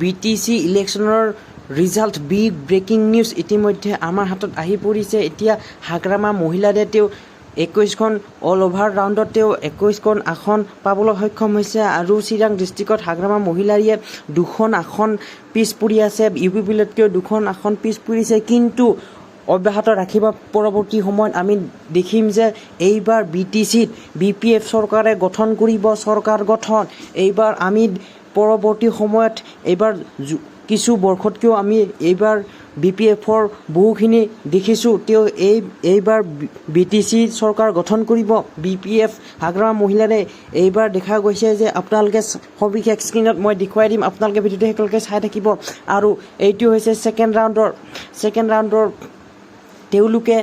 B T C ইলেকশ্যনৰ result big breaking news ইতিমধ্যে আমাৰ হাতত আহি পৰিছে। এতিয়া হাগ্ৰামা মহিলাৰে তেওঁ একৈছখন অল অভাৰ ৰাউণ্ডত তেওঁ একৈছখন আসন পাবলৈ সক্ষম হৈছে আৰু চিৰাং ডিষ্ট্ৰিক্টত হাগ্ৰামা মহিলাৰীয়ে দুখন আসন পিছ আছে। ইউ পি পিলতকৈ দুখন আসন পিছ পৰিছে। কিন্তু অব্যাহত ৰাখিব পৰৱৰ্তী সময়ত আমি দেখিম যে এইবাৰ বি টি চিত বি পি এফ চৰকাৰে গঠন কৰিব। চৰকাৰ গঠন। এইবাৰ আমি পৰৱৰ্তী সময়ত এইবাৰ কিছু বৰ্ষতকৈও আমি এইবাৰ বি পি এফৰ বহুখিনি দেখিছোঁ। তেওঁ এই এইবাৰ বি টি চি চৰকাৰ গঠন কৰিব। বি পি এফ হাগ্ৰামা মহিলাৰে এইবাৰ দেখা গৈছে যে আপোনালোকে সবিশেষ স্ক্ৰীণত মই দেখুৱাই দিম। আপোনালোকে ভিডিঅ'টো একেলগে চাই থাকিব। আৰু এইটো হৈছে ছেকেণ্ড ৰাউণ্ডৰ ছেকেণ্ড ৰাউণ্ডৰ তেওঁলোকে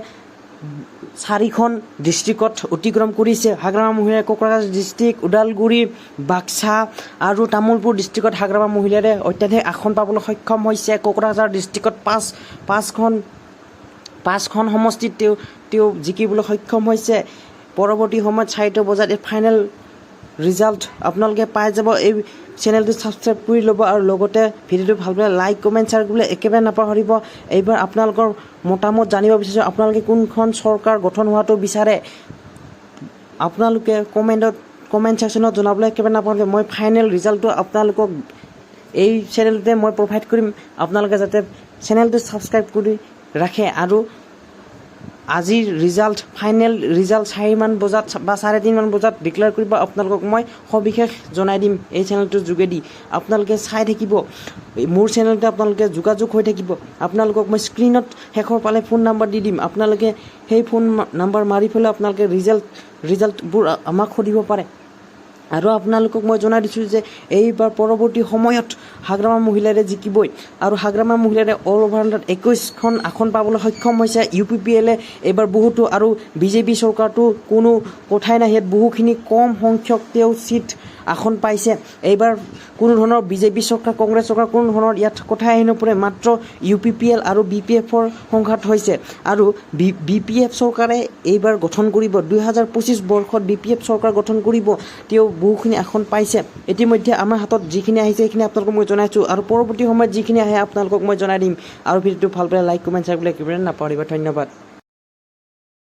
চাৰিখন ডিষ্ট্ৰিক্টত অতিক্ৰম কৰিছে। হাগ্ৰামা মহিলাই কোকৰাঝাৰ ডিষ্ট্ৰিক্ট ওদালগুৰি, বাক্সা আৰু তামোলপুৰ ডিষ্ট্ৰিক্টত হাগ্ৰামা মহিলাৰে অত্যাধিক আসন পাবলৈ সক্ষম হৈছে। কোকৰাঝাৰ ডিষ্ট্ৰিক্টত পাঁচ, পাঁচখন পাঁচখন সমষ্টিত তেওঁ তেওঁ জিকিবলৈ সক্ষম হৈছে। পৰৱৰ্তী সময়ত চাৰিটা বজাত এই ফাইনেল ৰিজাল্ট আপোনালোকে পাই যাব। এই চেনেলটো ছাবস্ক্ৰাইব কৰি ল'ব আৰু লগতে ভিডিঅ'টো ভালদৰে লাইক কমেণ্ট শ্বেয়াৰ কৰিবলৈ একেবাৰে নাপাহৰিব। এইবাৰ আপোনালোকৰ মতামত জানিব বিচাৰিছোঁ, আপোনালোকে কোনখন চৰকাৰ গঠন হোৱাটো বিচাৰে। আপোনালোকে কমেণ্টত কমেণ্ট ছেকশ্যনত জনাবলৈ একেবাৰে নাপাহৰিব। মই ফাইনেল ৰিজাল্টটো আপোনালোকক এই চেনেলটোতে মই প্ৰভাইড কৰিম। আপোনালোকে যাতে চেনেলটো ছাবস্ক্ৰাইব কৰি ৰাখে আৰু আজিৰ ৰিজাল্ট ফাইনেল ৰিজাল্ট চাৰিমান বজাত বা চাৰে তিনিমান বজাত ডিক্লেয়াৰ কৰিব। আপোনালোকক মই সবিশেষ জনাই দিম এই চেনেলটোৰ যোগেদি। আপোনালোকে চাই থাকিব। মোৰ চেনেলতে আপোনালোকে যোগাযোগ হৈ থাকিব। আপোনালোকক মই স্ক্ৰীণত শেষৰ পালে ফোন নাম্বাৰ দি দিম। আপোনালোকে সেই ফোন নাম্বাৰ মাৰি পেলাই আপোনালোকে ৰিজাল্ট ৰিজাল্টবোৰ আমাক সুধিব পাৰে। আৰু আপোনালোকক মই জনাই দিছোঁ যে এইবাৰ পৰৱৰ্তী সময়ত হাগ্ৰামা মহিলাৰে জিকিবই আৰু হাগ্ৰামা মহিলাৰে অল অভাৰ একৈছখন আসন পাবলৈ সক্ষম হৈছে। ইউ পি পি এলে এইবাৰ বহুতো আৰু বিজেপি চৰকাৰটো কোনো কথাই নাই। বহুখিনি কম সংখ্যক তেওঁ চিট আসন পাইছে। এইবাৰ কোনো ধৰণৰ বিজেপি চৰকাৰ, কংগ্ৰেছ চৰকাৰ কোনো ধৰণৰ ইয়াত কথাই আহি নপৰে, মাত্ৰ ইউ পি পি এল আৰু বি পি এফৰ সংঘাত হৈছে। আৰু বি বি পি এফ চৰকাৰে এইবাৰ গঠন কৰিব দুই হাজাৰ পঁচিছ বৰ্ষত বি পি এফ চৰকাৰ গঠন কৰিব, তেওঁ বহুখিনি আসন পাইছে। ইতিমধ্যে আমাৰ হাতত যিখিনি আহিছে, সেইখিনি আপোনালোকক মই জনাইছোঁ। আৰু পৰৱৰ্তী সময়ত যিখিনি আহে, আপোনালোকক মই জনাই দিম। আৰু ভিডিঅ'টো ভালদৰে লাইক, কমেণ্ট, শ্বেয়াৰ কৰিবলৈ একেবাৰে নাপাহৰিব। ধন্যবাদ।